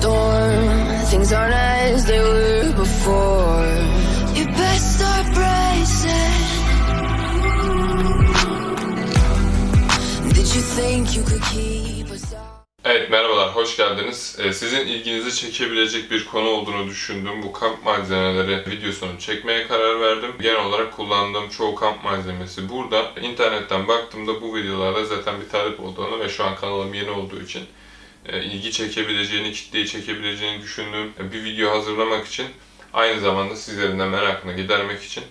storm. Things aren't as they were before. You best start bracing. Did you think you could keep us? Evet merhabalar, hoş geldiniz. Ee, sizin ilginizi çekebilecek bir konu olduğunu düşündüğüm bu kamp malzemeleri videosunu çekmeye karar verdim. Genel olarak kullandığım çoğu kamp malzemesi burada. İnternetten baktığımda bu videolarda zaten bir talep olduğunu ve şu an kanalım yeni olduğu için ilgi çekebileceğini, kitleyi çekebileceğini düşündüğüm bir video hazırlamak için aynı zamanda sizlerin de merakını gidermek için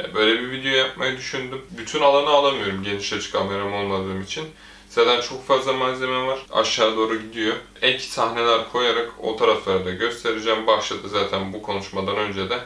e, böyle bir video yapmayı düşündüm. Bütün alanı alamıyorum geniş açı kameram olmadığım için. Zaten çok fazla malzeme var. Aşağı doğru gidiyor. Ek sahneler koyarak o tarafları da göstereceğim. Başladı zaten bu konuşmadan önce de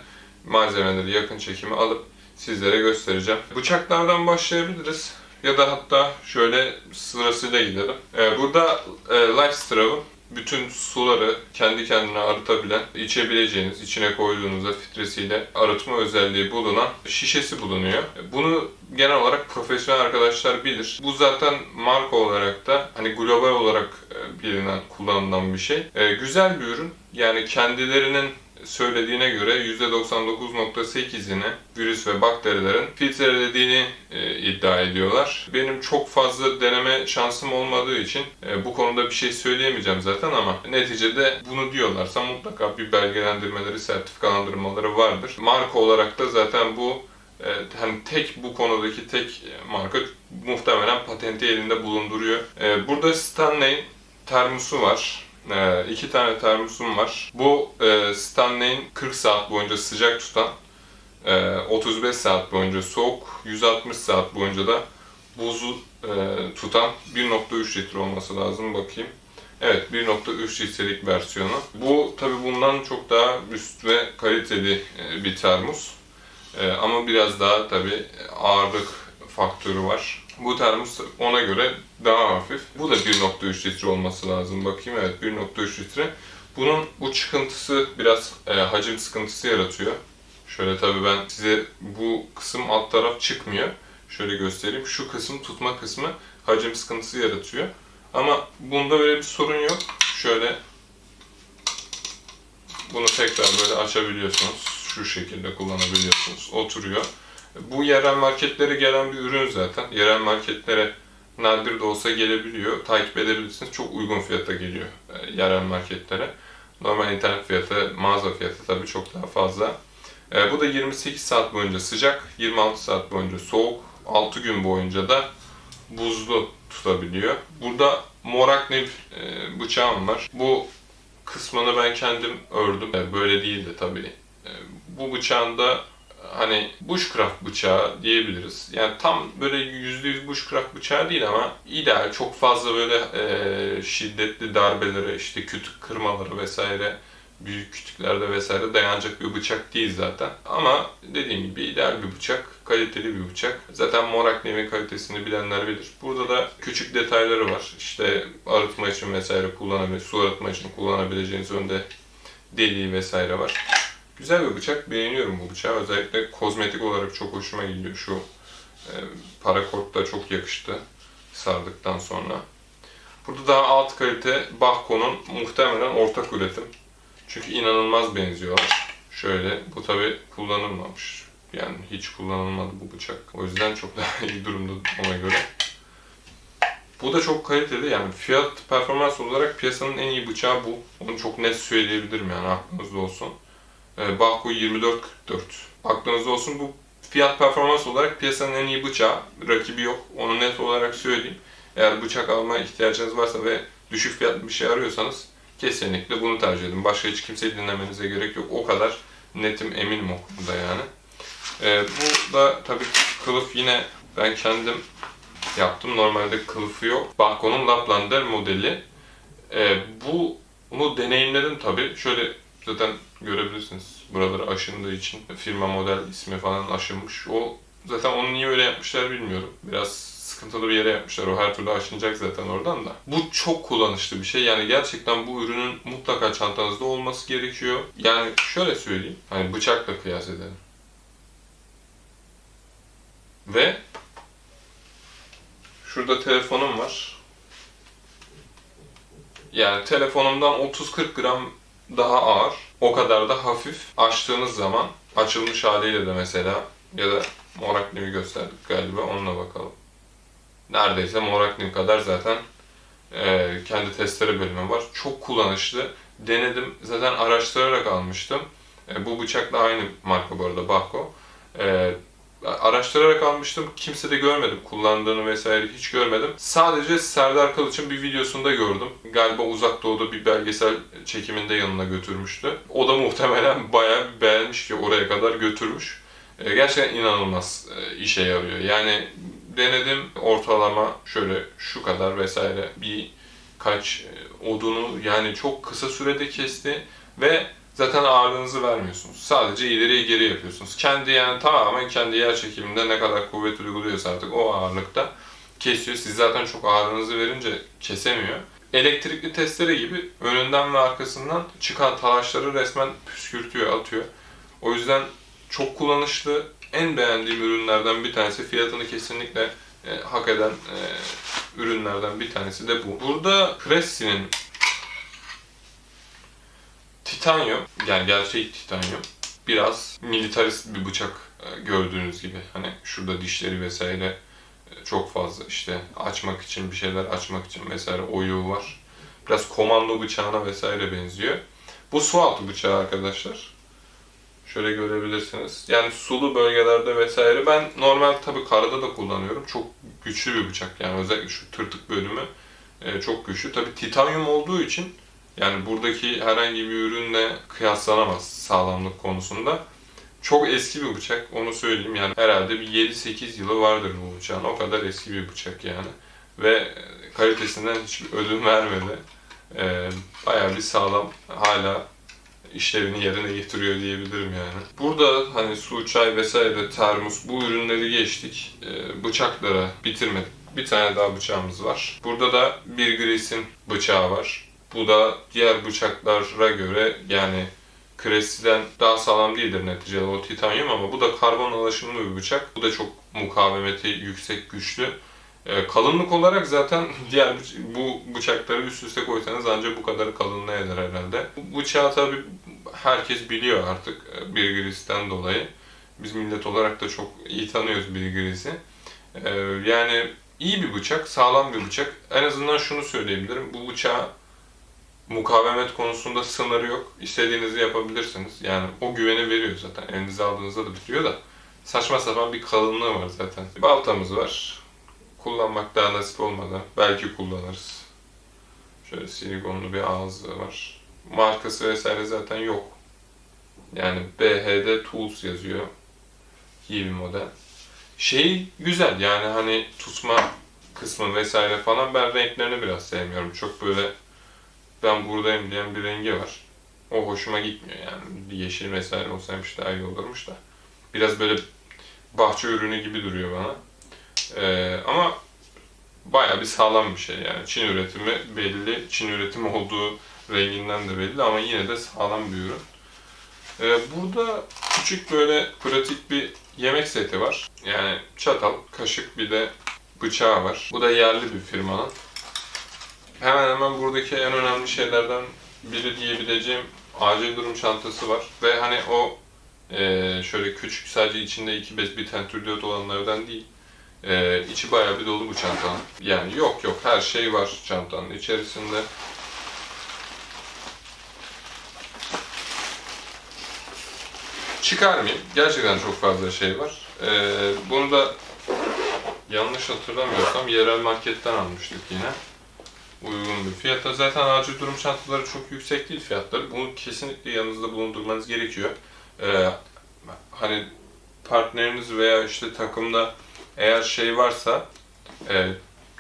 malzemeleri yakın çekimi alıp sizlere göstereceğim. Bıçaklardan başlayabiliriz. Ya da hatta şöyle sırasıyla gidelim. Ee, burada e, Life Straw'ın bütün suları kendi kendine arıtabilen, içebileceğiniz, içine koyduğunuzda filtresiyle arıtma özelliği bulunan şişesi bulunuyor. Bunu genel olarak profesyonel arkadaşlar bilir. Bu zaten marka olarak da hani global olarak e, bilinen, kullanılan bir şey. E, güzel bir ürün. Yani kendilerinin söylediğine göre %99.8'ini virüs ve bakterilerin filtrelediğini e, iddia ediyorlar. Benim çok fazla deneme şansım olmadığı için e, bu konuda bir şey söyleyemeyeceğim zaten ama neticede bunu diyorlarsa mutlaka bir belgelendirmeleri, sertifikalandırmaları vardır. Marka olarak da zaten bu e, hani tek bu konudaki tek marka muhtemelen patenti elinde bulunduruyor. E, burada Stanley termosu var. Ee, iki tane termosum var. Bu e, Stanley'in 40 saat boyunca sıcak tutan, e, 35 saat boyunca soğuk, 160 saat boyunca da buzu e, tutan 1.3 litre olması lazım bakayım. Evet 1.3 litrelik versiyonu. Bu tabi bundan çok daha üst ve kaliteli e, bir termos. E, ama biraz daha tabi ağırlık faktörü var. Bu termos ona göre daha hafif. Bu da 1.3 litre olması lazım. Bakayım evet 1.3 litre. Bunun bu çıkıntısı biraz e, hacim sıkıntısı yaratıyor. Şöyle tabii ben size bu kısım alt taraf çıkmıyor. Şöyle göstereyim. Şu kısım tutma kısmı hacim sıkıntısı yaratıyor. Ama bunda böyle bir sorun yok. Şöyle bunu tekrar böyle açabiliyorsunuz. Şu şekilde kullanabiliyorsunuz. Oturuyor. Bu yerel marketlere gelen bir ürün zaten. Yerel marketlere nadir de olsa gelebiliyor. Takip edebilirsiniz. Çok uygun fiyata geliyor e, yerel marketlere. Normal internet fiyatı, mağaza fiyatı tabii çok daha fazla. E, bu da 28 saat boyunca sıcak, 26 saat boyunca soğuk, 6 gün boyunca da buzlu tutabiliyor. Burada Moraknil e, bıçağım var. Bu kısmını ben kendim ördüm. E, böyle değildi tabii. E, bu bıçağın da hani bushcraft bıçağı diyebiliriz. Yani tam böyle %100 bushcraft bıçağı değil ama ideal çok fazla böyle e, şiddetli darbelere işte kütük kırmaları vesaire büyük kütüklerde vesaire dayanacak bir bıçak değil zaten. Ama dediğim gibi ideal bir bıçak, kaliteli bir bıçak. Zaten Morak Nemi kalitesini bilenler bilir. Burada da küçük detayları var. İşte arıtma için vesaire kullanabilir, su arıtma için kullanabileceğiniz önde deliği vesaire var. Güzel bir bıçak. Beğeniyorum bu bıçağı. Özellikle kozmetik olarak çok hoşuma gidiyor. Şu e, parakortta çok yakıştı sardıktan sonra. Burada daha alt kalite Bahco'nun muhtemelen ortak üretim. Çünkü inanılmaz benziyorlar. Şöyle bu tabi kullanılmamış. Yani hiç kullanılmadı bu bıçak. O yüzden çok daha iyi durumda ona göre. Bu da çok kaliteli yani fiyat performans olarak piyasanın en iyi bıçağı bu. Onu çok net söyleyebilirim yani aklınızda olsun. E, Bahco 2444. Aklınızda olsun bu fiyat performans olarak piyasanın en iyi bıçağı. Rakibi yok. Onu net olarak söyleyeyim. Eğer bıçak alma ihtiyacınız varsa ve düşük fiyatlı bir şey arıyorsanız kesinlikle bunu tercih edin. Başka hiç kimseyi dinlemenize gerek yok. O kadar netim eminim o konuda yani. E, bu da tabii kılıf yine ben kendim yaptım. Normalde kılıfı yok. Bahco'nun Laplander modeli. E, bu bunu deneyimledim tabii. Şöyle zaten görebilirsiniz. Buraları aşındığı için firma model ismi falan aşınmış. O zaten onu niye öyle yapmışlar bilmiyorum. Biraz sıkıntılı bir yere yapmışlar. O her türlü aşınacak zaten oradan da. Bu çok kullanışlı bir şey. Yani gerçekten bu ürünün mutlaka çantanızda olması gerekiyor. Yani şöyle söyleyeyim. Hani bıçakla kıyas edelim. Ve şurada telefonum var. Yani telefonumdan 30-40 gram daha ağır. O kadar da hafif. Açtığınız zaman açılmış haliyle de mesela ya da Moraknim'i gösterdik galiba onunla bakalım. Neredeyse Moraknim kadar zaten e, kendi testere bölümü var. Çok kullanışlı. Denedim. Zaten araştırarak almıştım. E, bu bıçak da aynı marka bu arada Bahko. E, araştırarak almıştım. Kimse de görmedim. Kullandığını vesaire hiç görmedim. Sadece Serdar Kılıç'ın bir videosunda gördüm. Galiba Uzak Doğu'da bir belgesel çekiminde yanına götürmüştü. O da muhtemelen bayağı beğenmiş ki oraya kadar götürmüş. E, gerçekten inanılmaz e, işe yarıyor. Yani denedim ortalama şöyle şu kadar vesaire bir kaç e, odunu yani çok kısa sürede kesti ve zaten ağırlığınızı vermiyorsunuz. Sadece ileriye geri yapıyorsunuz. Kendi yani tamamen kendi yer çekiminde ne kadar kuvvet uyguluyorsa artık o ağırlıkta kesiyor. Siz zaten çok ağırlığınızı verince kesemiyor. Elektrikli testere gibi önünden ve arkasından çıkan talaşları resmen püskürtüyor, atıyor. O yüzden çok kullanışlı, en beğendiğim ürünlerden bir tanesi. Fiyatını kesinlikle e, hak eden e, ürünlerden bir tanesi de bu. Burada Cressy'nin titanyum, yani gerçek titanyum, biraz militarist bir bıçak e, gördüğünüz gibi. Hani şurada dişleri vesaire e, çok fazla işte açmak için bir şeyler açmak için vesaire oyuğu var. Biraz komando bıçağına vesaire benziyor. Bu su altı bıçağı arkadaşlar. Şöyle görebilirsiniz. Yani sulu bölgelerde vesaire ben normal tabii karada da kullanıyorum. Çok güçlü bir bıçak yani özellikle şu tırtık bölümü e, çok güçlü. Tabii titanyum olduğu için yani buradaki herhangi bir ürünle kıyaslanamaz sağlamlık konusunda. Çok eski bir bıçak onu söyleyeyim yani herhalde bir 7-8 yılı vardır bu bıçağın. O kadar eski bir bıçak yani. Ve kalitesinden hiçbir ödün vermedi. E, bayağı bir sağlam hala işlevini yerine getiriyor diyebilirim yani. Burada hani su, çay vesaire, termos bu ürünleri geçtik. Ee, bıçaklara bitirmedik. Bir tane daha bıçağımız var. Burada da bir Gris'in bıçağı var. Bu da diğer bıçaklara göre yani Cressy'den daha sağlam değildir neticede o titanyum ama bu da karbon alaşımlı bir bıçak. Bu da çok mukavemeti yüksek, güçlü. Ee, kalınlık olarak zaten diğer bu bıçakları üst üste koysanız ancak bu kadar kalınlığa eder herhalde. Bu bıçağı tabi herkes biliyor artık e, bir Gris'ten dolayı. Biz millet olarak da çok iyi tanıyoruz bir Gris'i. Ee, yani iyi bir bıçak, sağlam bir bıçak. En azından şunu söyleyebilirim. Bu bıçağı mukavemet konusunda sınırı yok. İstediğinizi yapabilirsiniz. Yani o güveni veriyor zaten. Elinize aldığınızda da bitiyor da. Saçma sapan bir kalınlığı var zaten. Baltamız var kullanmak daha nasip olmadan belki kullanırız. Şöyle silikonlu bir ağzı var. Markası vesaire zaten yok. Yani BHD Tools yazıyor. İyi bir model. Şey güzel yani hani tutma kısmı vesaire falan ben renklerini biraz sevmiyorum. Çok böyle ben buradayım diyen bir rengi var. O hoşuma gitmiyor yani. Bir yeşil vesaire olsaymış daha iyi olurmuş da. Biraz böyle bahçe ürünü gibi duruyor bana. Ee, ama baya bir sağlam bir şey yani. Çin üretimi belli. Çin üretimi olduğu renginden de belli ama yine de sağlam bir ürün. Ee, burada küçük böyle pratik bir yemek seti var. Yani çatal, kaşık bir de bıçağı var. Bu da yerli bir firmanın. Hemen hemen buradaki en önemli şeylerden biri diyebileceğim acil durum çantası var. Ve hani o e, şöyle küçük sadece içinde iki bez bir tentürdiyot olanlardan değil. Ee, içi bayağı bir dolu bu çantanın. Yani yok yok her şey var çantanın içerisinde. Çıkarmayayım. Gerçekten çok fazla şey var. Ee, bunu da yanlış hatırlamıyorsam yerel marketten almıştık yine. Uygun bir fiyata. Zaten acil durum çantaları çok yüksek değil fiyatları. Bunu kesinlikle yanınızda bulundurmanız gerekiyor. Ee, hani partneriniz veya işte takımda eğer şey varsa, e,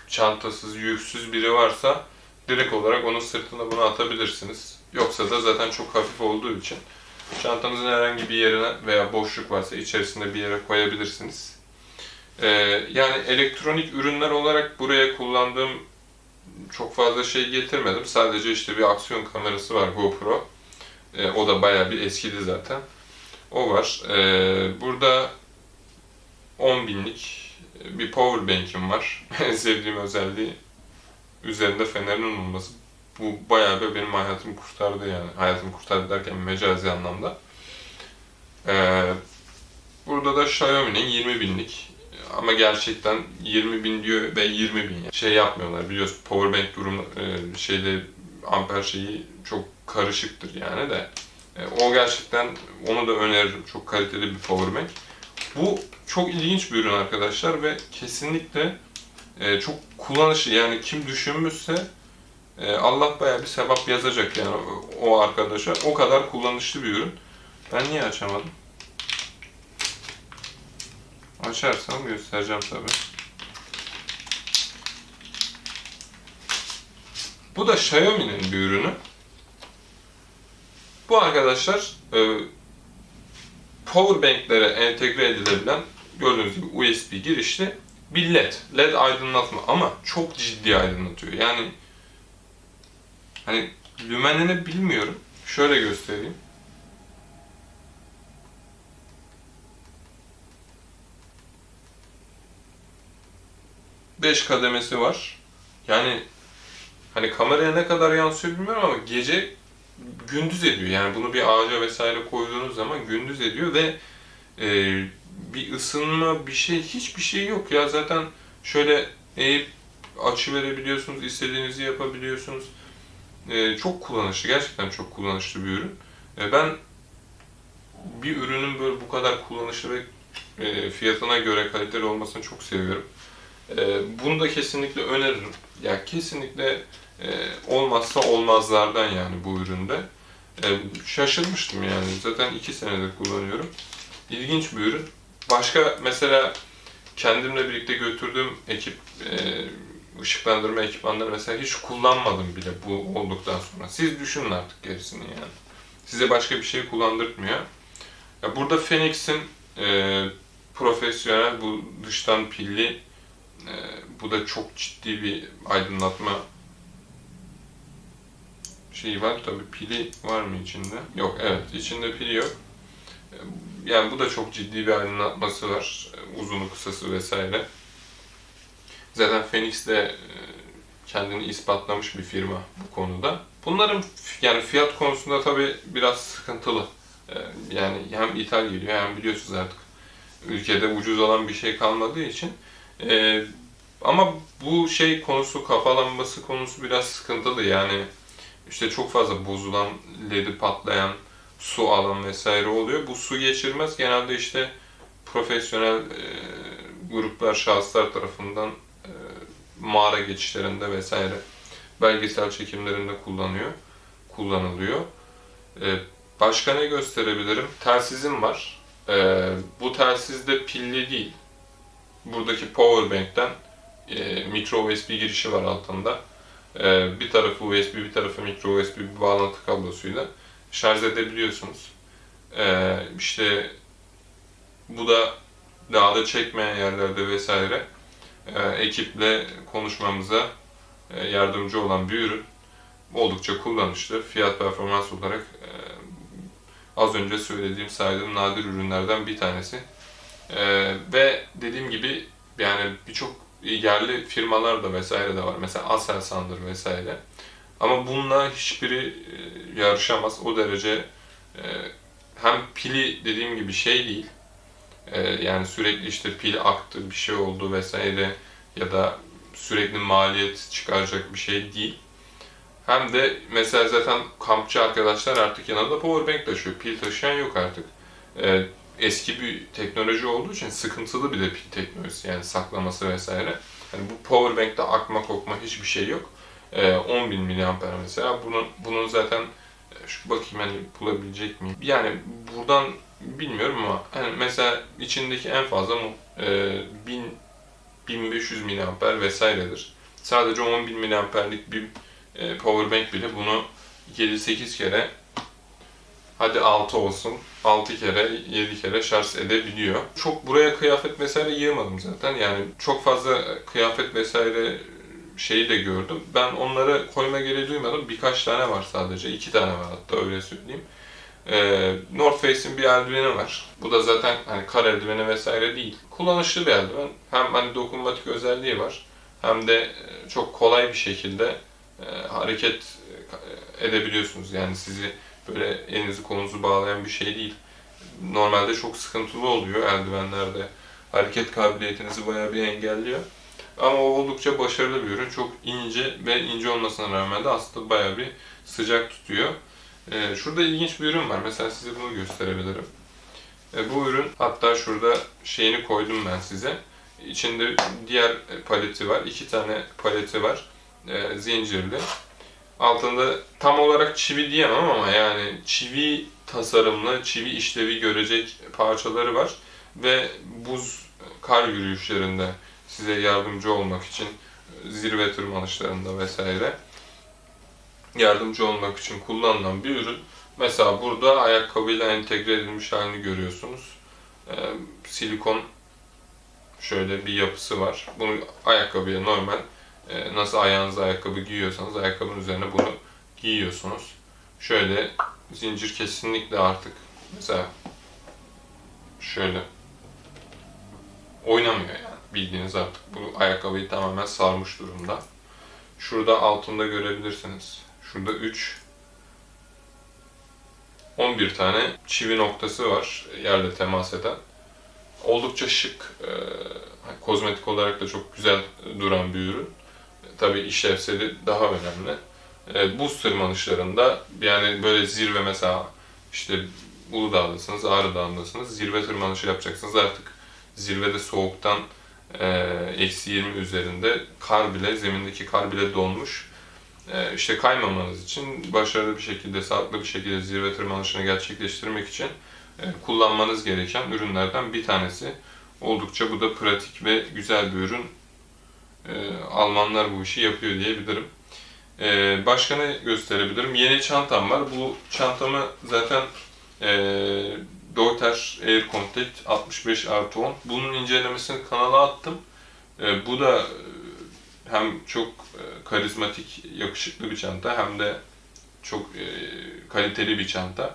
çantasız, yüksüz biri varsa direkt olarak onun sırtına bunu atabilirsiniz. Yoksa da zaten çok hafif olduğu için çantanızın herhangi bir yerine veya boşluk varsa içerisinde bir yere koyabilirsiniz. E, yani elektronik ürünler olarak buraya kullandığım çok fazla şey getirmedim. Sadece işte bir aksiyon kamerası var GoPro. E, o da bayağı bir eskidi zaten. O var. E, burada 10 binlik bir power bank'im var. sevdiğim özelliği üzerinde fenerinin olması. Bu bayağı bir benim hayatımı kurtardı yani. Hayatımı kurtardı derken mecazi anlamda. Ee, burada da Xiaomi'nin 20 binlik ama gerçekten 20 bin diyor ve 20 bin yani. Şey yapmıyorlar biliyorsun powerbank durumu e, şeyde amper şeyi çok karışıktır yani de. E, o gerçekten onu da öneririm. Çok kaliteli bir powerbank. Bu çok ilginç bir ürün arkadaşlar ve kesinlikle e, çok kullanışlı. Yani kim düşünmüşse e, Allah bayağı bir sevap yazacak yani o arkadaşa. O kadar kullanışlı bir ürün. Ben niye açamadım? Açarsam göstereceğim tabi. Bu da Xiaomi'nin bir ürünü. Bu arkadaşlar e, powerbanklere entegre edilebilen gördüğünüz gibi USB girişli bir LED. LED aydınlatma ama çok ciddi aydınlatıyor. Yani hani lümenini bilmiyorum. Şöyle göstereyim. Beş kademesi var. Yani hani kameraya ne kadar yansıyor bilmiyorum ama gece gündüz ediyor. Yani bunu bir ağaca vesaire koyduğunuz zaman gündüz ediyor ve e, bir ısınma bir şey hiçbir şey yok ya zaten şöyle eğip açı verebiliyorsunuz, istediğinizi yapabiliyorsunuz. E, çok kullanışlı, gerçekten çok kullanışlı bir ürün. E, ben bir ürünün böyle bu kadar kullanışlı ve e, fiyatına göre kaliteli olmasını çok seviyorum. E, bunu da kesinlikle öneririm. Ya kesinlikle e, olmazsa olmazlardan yani bu üründe. E, şaşırmıştım yani. Zaten iki senedir kullanıyorum. İlginç bir ürün. Başka mesela kendimle birlikte götürdüğüm ekip e, ışıklandırma ekipmanları mesela hiç kullanmadım bile bu olduktan sonra. Siz düşünün artık gerisini yani. Size başka bir şey kullandırtmıyor. Ya burada Phoenix'in e, profesyonel bu dıştan pilli e, bu da çok ciddi bir aydınlatma şeyi var. Tabi pili var mı içinde? Yok evet içinde pili yok. E, Yani bu da çok ciddi bir aydınlatması var. E, Uzunu kısası vesaire. Zaten Phoenix de e, kendini ispatlamış bir firma bu konuda. Bunların yani fiyat konusunda tabi biraz sıkıntılı. Yani hem ithal geliyor hem biliyorsunuz artık ülkede ucuz olan bir şey kalmadığı için. E, ama bu şey konusu, kafalanması konusu biraz sıkıntılı. Yani işte çok fazla bozulan, ledi patlayan, su alan vesaire oluyor. Bu su geçirmez. Genelde işte profesyonel e, gruplar, şahıslar tarafından e, mağara geçişlerinde vesaire belgesel çekimlerinde kullanıyor, kullanılıyor. E, başka ne gösterebilirim? Telsizim var. E, bu telsiz de pilli değil. Buradaki powerbank'ten e, micro USB girişi var altında. E, bir tarafı USB, bir tarafı micro USB bir bağlantı kablosuyla şarj edebiliyorsunuz. E, işte bu da dağda çekmeyen yerlerde vesaire e, ekiple konuşmamıza e, yardımcı olan bir ürün. Oldukça kullanışlı. Fiyat performans olarak e, az önce söylediğim saydığım nadir ürünlerden bir tanesi. E, ve dediğim gibi yani birçok yerli firmalar da vesaire de var. Mesela Aselsan'dır vesaire. Ama bununla hiçbiri e, yarışamaz. O derece e, hem pili dediğim gibi şey değil. e, yani sürekli işte pil aktı, bir şey oldu vesaire ya da sürekli maliyet çıkaracak bir şey değil. Hem de mesela zaten kampçı arkadaşlar artık yanında powerbank taşıyor. Pil taşıyan yok artık. E, eski bir teknoloji olduğu için sıkıntılı bir de pil teknolojisi yani saklaması vesaire. Yani bu powerbank'te akma kokma hiçbir şey yok. Ee, 10.000 miliamper mesela. Bunun bunun zaten e, şu bakayım hani bulabilecek miyim? Yani buradan bilmiyorum ama hani mesela içindeki en fazla e, 1000 1500 miliamper vesairedir. Sadece 10.000 miliamperlik bir e, powerbank bile bunu 7-8 kere hadi 6 olsun 6 kere 7 kere şarj edebiliyor. Çok buraya kıyafet vesaire yığmadım zaten. Yani çok fazla kıyafet vesaire şeyi de gördüm. Ben onları koyma gereği duymadım. Birkaç tane var sadece. iki tane var hatta öyle söyleyeyim. Ee, North Face'in bir eldiveni var. Bu da zaten hani kar eldiveni vesaire değil. Kullanışlı bir eldiven. Hem hani dokunmatik özelliği var. Hem de e, çok kolay bir şekilde e, hareket edebiliyorsunuz. Yani sizi böyle elinizi kolunuzu bağlayan bir şey değil. Normalde çok sıkıntılı oluyor eldivenlerde. Hareket kabiliyetinizi bayağı bir engelliyor. Ama o oldukça başarılı bir ürün. Çok ince ve ince olmasına rağmen de aslında bayağı bir sıcak tutuyor. Ee, şurada ilginç bir ürün var. Mesela size bunu gösterebilirim. Ee, bu ürün hatta şurada şeyini koydum ben size. İçinde diğer paleti var. iki tane paleti var. Ee, zincirli. Altında tam olarak çivi diyemem ama yani çivi tasarımlı, çivi işlevi görecek parçaları var. Ve buz kar yürüyüşlerinde size yardımcı olmak için zirve tırmanışlarında vesaire yardımcı olmak için kullanılan bir ürün. Mesela burada ayakkabıyla entegre edilmiş halini görüyorsunuz. Ee, silikon şöyle bir yapısı var. Bunu ayakkabıya normal e, nasıl ayağınıza ayakkabı giyiyorsanız ayakkabının üzerine bunu giyiyorsunuz. Şöyle zincir kesinlikle artık mesela şöyle oynamıyor yani bildiğiniz artık bu ayakkabıyı tamamen sarmış durumda. Şurada altında görebilirsiniz. Şurada 3 11 tane çivi noktası var yerle temas eden. Oldukça şık, e, kozmetik olarak da çok güzel duran bir ürün. Tabii işlevseli daha önemli. E, buz tırmanışlarında yani böyle zirve mesela işte Uludağ'dasınız, Ağrı Dağı'ndasınız. Zirve tırmanışı yapacaksınız. Artık zirvede soğuktan e, eksi 20 üzerinde kar bile, zemindeki kar bile donmuş. E, işte kaymamanız için başarılı bir şekilde, sağlıklı bir şekilde zirve tırmanışını gerçekleştirmek için e, kullanmanız gereken ürünlerden bir tanesi. Oldukça bu da pratik ve güzel bir ürün. E, Almanlar bu işi yapıyor diyebilirim. E, başka ne gösterebilirim? Yeni çantam var. Bu çantamı zaten e, Deuter Air Contact 65 artı 10. Bunun incelemesini kanala attım. E, bu da e, hem çok e, karizmatik, yakışıklı bir çanta hem de çok e, kaliteli bir çanta.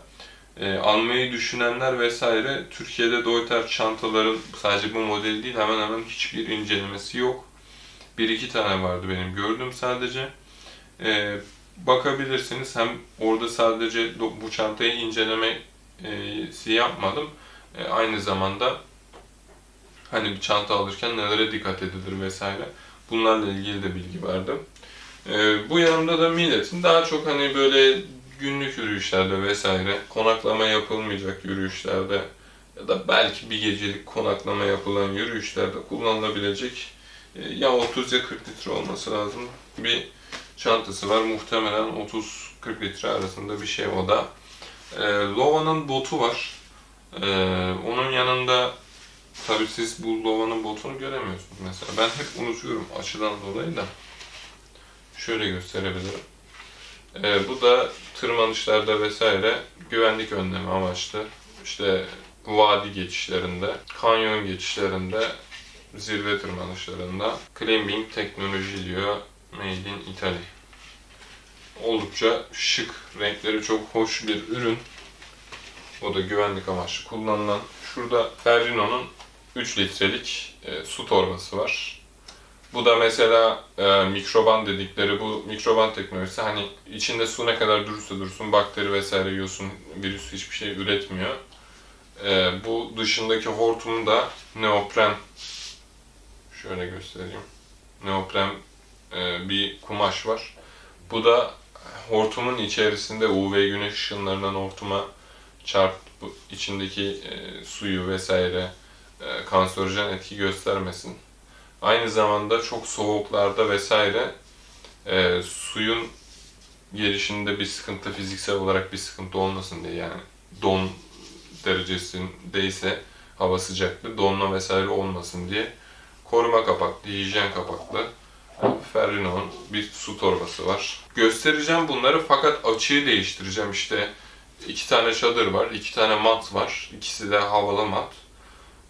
E, almayı düşünenler vesaire Türkiye'de Deuter çantaların sadece bu model değil hemen hemen hiçbir incelemesi yok. Bir iki tane vardı benim gördüğüm sadece. E, bakabilirsiniz hem orada sadece bu çantayı incelemesi yapmadım. E, aynı zamanda hani bir çanta alırken nelere dikkat edilir vesaire. Bunlarla ilgili de bilgi verdim. E, bu yanımda da milletin daha çok hani böyle günlük yürüyüşlerde vesaire, konaklama yapılmayacak yürüyüşlerde ya da belki bir gecelik konaklama yapılan yürüyüşlerde kullanılabilecek e, ya 30 ya 40 litre olması lazım bir çantası var. Muhtemelen 30-40 litre arasında bir şey o da. E, Lova'nın botu var. E, onun yanında tabii siz bu Lova'nın botunu göremiyorsunuz mesela. Ben hep unutuyorum açıdan dolayı da. Şöyle gösterebilirim. E, bu da tırmanışlarda vesaire güvenlik önlemi amaçlı. İşte vadi geçişlerinde, kanyon geçişlerinde, zirve tırmanışlarında climbing teknoloji diyor Made in Italy. Oldukça şık, renkleri çok hoş bir ürün. O da güvenlik amaçlı kullanılan. Şurada Ferrino'nun 3 litrelik e, su torbası var. Bu da mesela e, mikroban dedikleri bu mikroban teknolojisi hani içinde su ne kadar durursa dursun bakteri vesaire yosun virüs hiçbir şey üretmiyor. E, bu dışındaki hortumu da neopren şöyle göstereyim. Neopren e, bir kumaş var. Bu da hortumun içerisinde UV güneş ışınlarından hortuma çarp içindeki e, suyu vesaire e, kanserojen etki göstermesin. Aynı zamanda çok soğuklarda vesaire e, suyun gelişinde bir sıkıntı, fiziksel olarak bir sıkıntı olmasın diye yani don derecesindeyse hava sıcaklığı donma vesaire olmasın diye koruma kapaklı, hijyen kapaklı Ferrino'nun bir su torbası var. Göstereceğim bunları fakat açıyı değiştireceğim işte. iki tane çadır var, iki tane mat var. İkisi de havalı mat.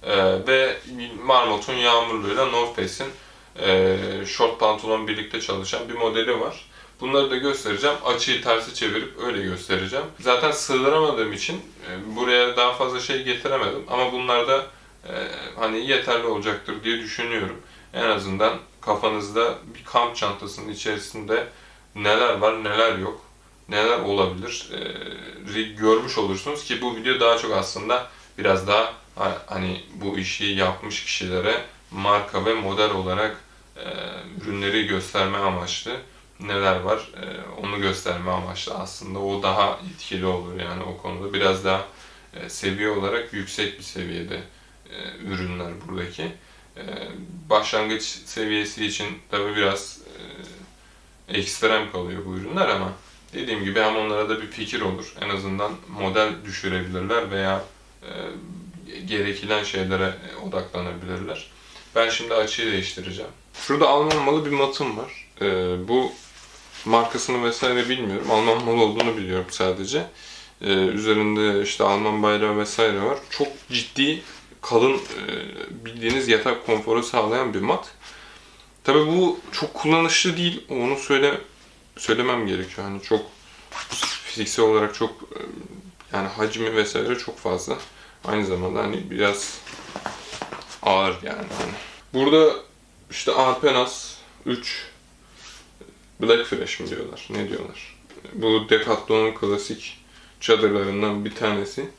Ee, ve Marmot'un yağmurluğuyla North Face'in e, short pantolon birlikte çalışan bir modeli var. Bunları da göstereceğim. Açıyı tersi çevirip öyle göstereceğim. Zaten sığdıramadığım için e, buraya daha fazla şey getiremedim. Ama bunlar da e, hani yeterli olacaktır diye düşünüyorum. En azından kafanızda bir kamp çantasının içerisinde neler var neler yok neler olabilir e, görmüş olursunuz ki bu video daha çok aslında biraz daha ha- hani bu işi yapmış kişilere marka ve model olarak e, ürünleri gösterme amaçlı neler var e, onu gösterme amaçlı aslında o daha etkili olur yani o konuda biraz daha e, seviye olarak yüksek bir seviyede e, ürünler buradaki. E, başlangıç seviyesi için tabi biraz e, ekstrem kalıyor bu ürünler ama dediğim gibi hem onlara da bir fikir olur. En azından model düşürebilirler veya e, gerekilen şeylere odaklanabilirler. Ben şimdi açıyı değiştireceğim. Şurada Alman malı bir matım var. E, bu markasını vesaire bilmiyorum. Alman malı olduğunu biliyorum sadece. Ee, üzerinde işte Alman bayrağı vesaire var. Çok ciddi kalın e, bildiğiniz yatak konforu sağlayan bir mat. Tabii bu çok kullanışlı değil. Onu söyle söylemem gerekiyor. Hani çok fiziksel olarak çok e, yani hacmi vesaire çok fazla. Aynı zamanda hani biraz ağır yani. Burada işte Alpenas 3 Black Fresh mi diyorlar? Ne diyorlar? Bu Decathlon'un klasik çadırlarından bir tanesi.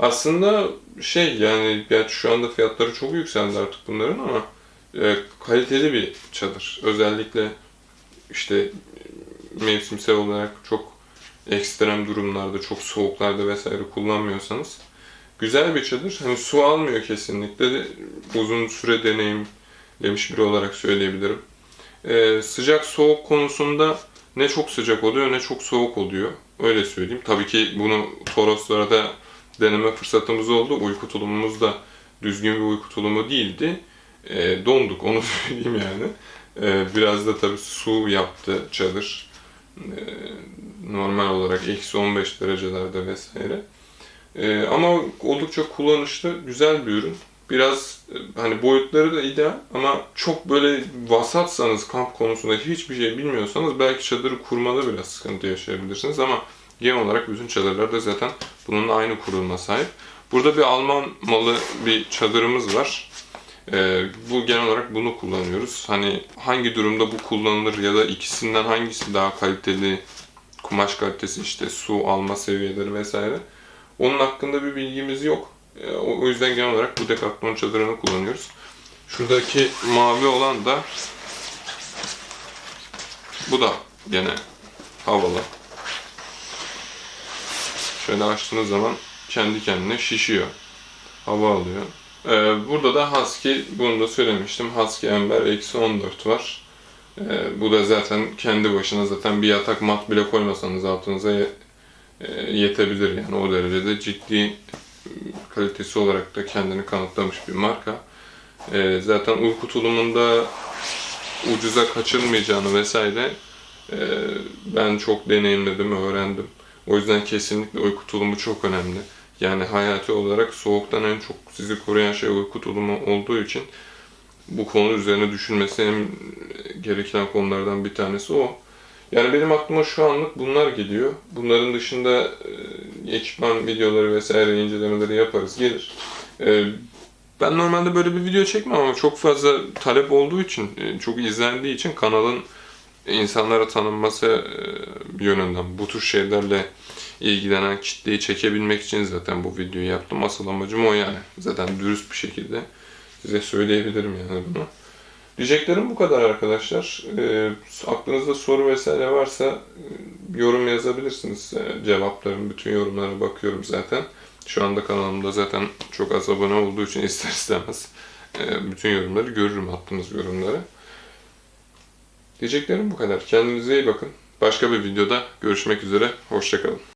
Aslında şey yani gerçi şu anda fiyatları çok yükseldi artık bunların ama e, kaliteli bir çadır. Özellikle işte mevsimsel olarak çok ekstrem durumlarda, çok soğuklarda vesaire kullanmıyorsanız güzel bir çadır. Hani su almıyor kesinlikle. Uzun süre deneyimlemiş biri olarak söyleyebilirim. Ee, sıcak soğuk konusunda ne çok sıcak oluyor ne çok soğuk oluyor. Öyle söyleyeyim. Tabii ki bunu Toros'lara da deneme fırsatımız oldu. Uyku tulumumuz da düzgün bir uyku tulumu değildi. Ee, donduk onu söyleyeyim yani. Ee, biraz da tabii su yaptı çadır. Ee, normal olarak eksi 15 derecelerde vesaire. Ee, ama oldukça kullanışlı, güzel bir ürün. Biraz e, hani boyutları da ideal ama çok böyle vasatsanız kamp konusunda hiçbir şey bilmiyorsanız belki çadırı kurmada biraz sıkıntı yaşayabilirsiniz ama genel olarak bütün çadırlarda zaten bununla aynı kurulma sahip. Burada bir Alman malı bir çadırımız var. Ee, bu genel olarak bunu kullanıyoruz. Hani hangi durumda bu kullanılır ya da ikisinden hangisi daha kaliteli, kumaş kalitesi işte su alma seviyeleri vesaire. Onun hakkında bir bilgimiz yok. Ee, o yüzden genel olarak bu Decathlon çadırını kullanıyoruz. Şuradaki mavi olan da bu da gene havalı. Şöyle açtığınız zaman kendi kendine şişiyor. Hava alıyor. Ee, burada da Husky, bunu da söylemiştim. Husky Ember eksi 14 var. Ee, bu da zaten kendi başına zaten bir yatak mat bile koymasanız altınıza e, yetebilir yani o derecede ciddi kalitesi olarak da kendini kanıtlamış bir marka. Ee, zaten uyku tulumunda ucuza kaçılmayacağını vesaire e, ben çok deneyimledim, öğrendim. O yüzden kesinlikle uyku tulumu çok önemli. Yani hayati olarak soğuktan en çok sizi koruyan şey uyku tulumu olduğu için bu konu üzerine düşünmesi en gereken konulardan bir tanesi o. Yani benim aklıma şu anlık bunlar geliyor. Bunların dışında e, ekipman videoları vesaire incelemeleri yaparız, gelir. E, ben normalde böyle bir video çekmem ama çok fazla talep olduğu için, e, çok izlendiği için kanalın insanlara tanınması e, yönünden bu tür şeylerle ilgilenen kitleyi çekebilmek için zaten bu videoyu yaptım. Asıl amacım o yani. Zaten dürüst bir şekilde size söyleyebilirim yani bunu. Diyeceklerim bu kadar arkadaşlar. E, aklınızda soru vesaire varsa e, yorum yazabilirsiniz. E, cevaplarım, bütün yorumlara bakıyorum zaten. Şu anda kanalımda zaten çok az abone olduğu için ister istemez e, bütün yorumları görürüm attığınız yorumları. Diyeceklerim bu kadar. Kendinize iyi bakın. Başka bir videoda görüşmek üzere. Hoşçakalın.